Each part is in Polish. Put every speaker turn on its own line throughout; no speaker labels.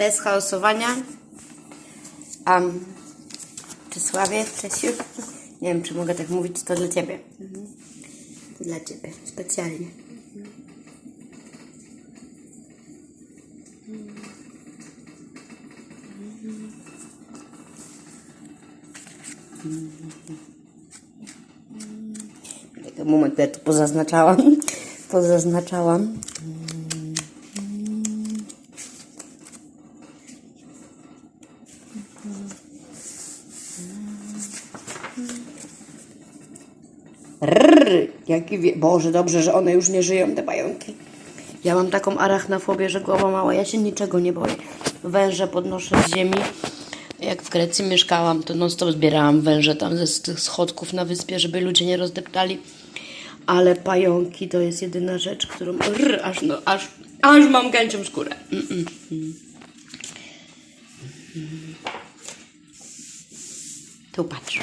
bez chaosowania. Um, Czesławie, Czesiu, nie wiem, czy mogę tak mówić, to dla Ciebie. Mhm. To dla Ciebie, specjalnie. Moment, ja tu pozaznaczałam. Pozaznaczałam. Rrr, jaki wie... Boże, dobrze, że one już nie żyją, te pająki. Ja mam taką arachnofobię, że głowa mała. Ja się niczego nie boję. Węże podnoszę z ziemi. Jak w Grecji mieszkałam, to non stop zbierałam węże tam ze tych schodków na wyspie, żeby ludzie nie rozdeptali. Ale pająki to jest jedyna rzecz, którą... Rrr, aż, no, aż, aż mam gęcią skórę. Mm, mm, mm. Tu patrz.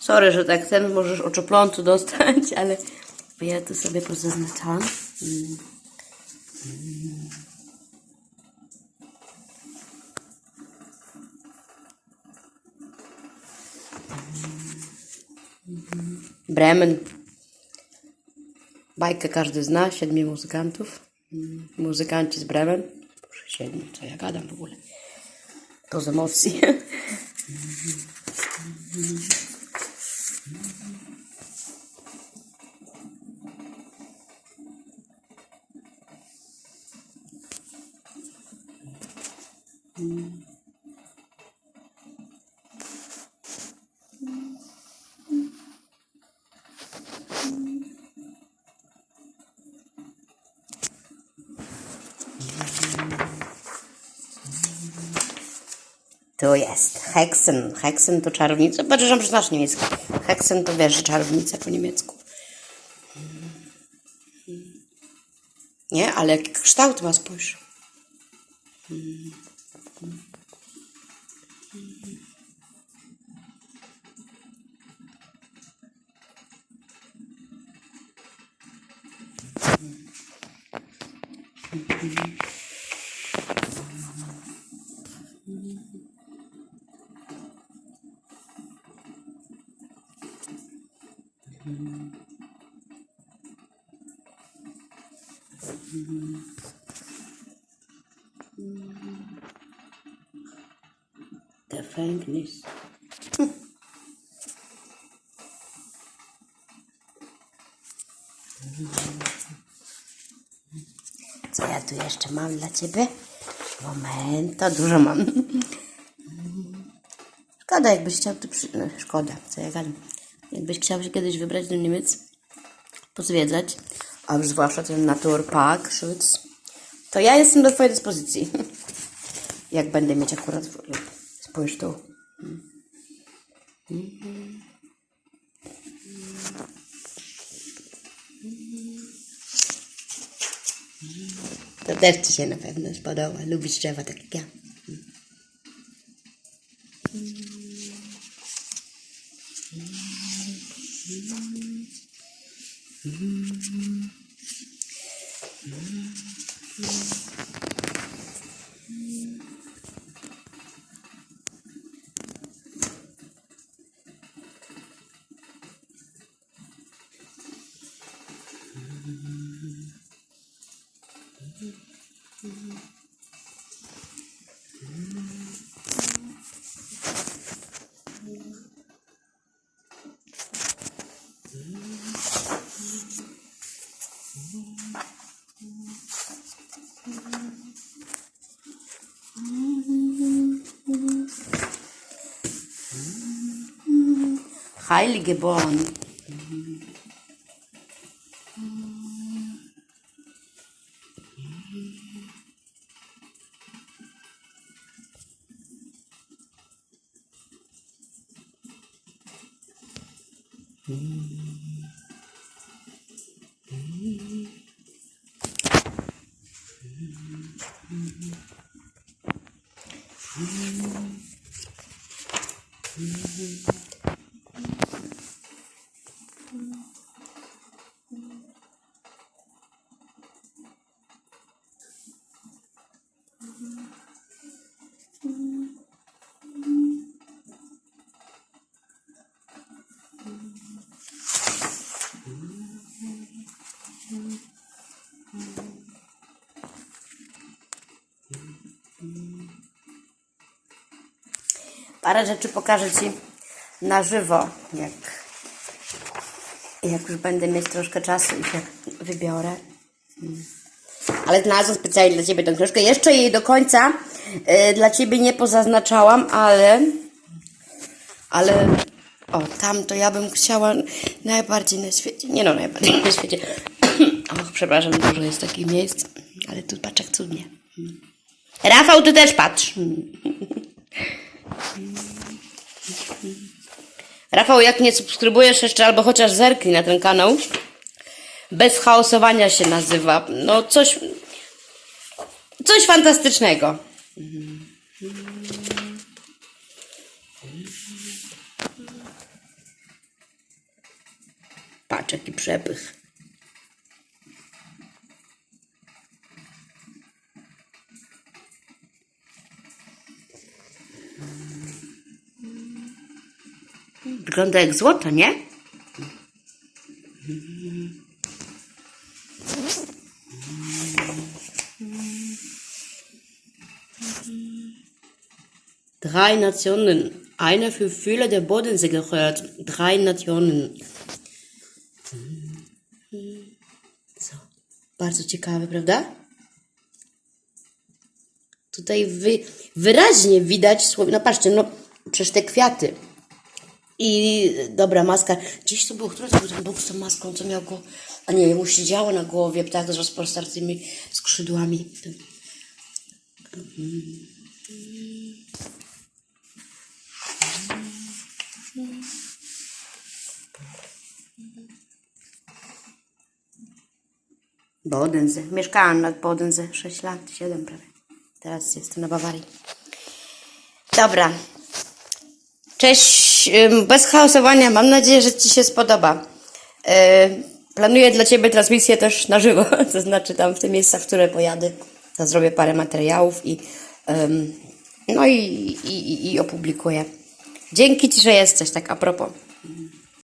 Sorry, że tak ten możesz oczoplątu dostać, ale ja tu sobie pozaznaczałam. Mm. Bremen. Bajkę każdy zna, siedmiu muzykantów. Muzykanci z Bremen. Siedmiu, co ja gadam w ogóle. To z Tu jest. Hexen. Hexen to czarownica. Patrz, że znasz niemiecki. Hexen to wiesz, czarownica po niemiecku. Nie, ale jaki kształt ma, spójrz. Gefängnis. Co ja tu jeszcze mam dla Ciebie? Moment, to dużo mam. Szkoda, jakbyś chciał tu przy... Szkoda, co ja gadam. Jakbyś chciał się kiedyś wybrać do Niemiec, pozwiedzać, a już zwłaszcza ten Naturpark Schütz, to ja jestem do Twojej dyspozycji. Jak będę mieć akurat urlop. Spójrz tu. To też Ci się na pewno spodoba. Lubisz drzewa tak jak ja. Mm-hmm. mm-hmm. Heilige Born. Mm-hmm. Parę rzeczy pokażę Ci na żywo, jak, jak już będę mieć troszkę czasu i się wybiorę. Mm. Ale znalazłam specjalnie dla Ciebie tą książkę. Jeszcze jej do końca y, dla Ciebie nie pozaznaczałam, ale... Ale... O, tam to ja bym chciała najbardziej na świecie. Nie no, najbardziej na świecie. Och, przepraszam, dużo jest takich miejsc. Ale tu patrz jak cudnie. Mm. Rafał, Ty też patrz. Rafał, jak nie subskrybujesz jeszcze, albo chociaż zerknij na ten kanał. Bez chaosowania się nazywa. No coś. Coś fantastycznego. Patrz, jaki przepych. Wygląda jak złoto, nie? Drei Nationen. Eine für Fühler der Bodensee gehört. Drei Nationen. So. Bardzo ciekawe, prawda? Tutaj wy, wyraźnie widać słowo. No patrzcie, no przecież te kwiaty. I dobra, maska. Gdzieś to było, który to był ten Bóg z tą maską, co miał go. A nie, mu siedziało na głowie ptak z rozpostartymi skrzydłami. Bodense. Mieszkałam nad Bodense 6 lat, 7 prawie. Teraz jestem na Bawarii. Dobra. Cześć. Bez chaosowania. Mam nadzieję, że Ci się spodoba. Yy, Planuję dla Ciebie transmisję też na żywo, to znaczy tam w te miejsca, w które pojadę. To zrobię parę materiałów i no i, i- i opublikuję. Dzięki Ci, że jesteś, tak a propos.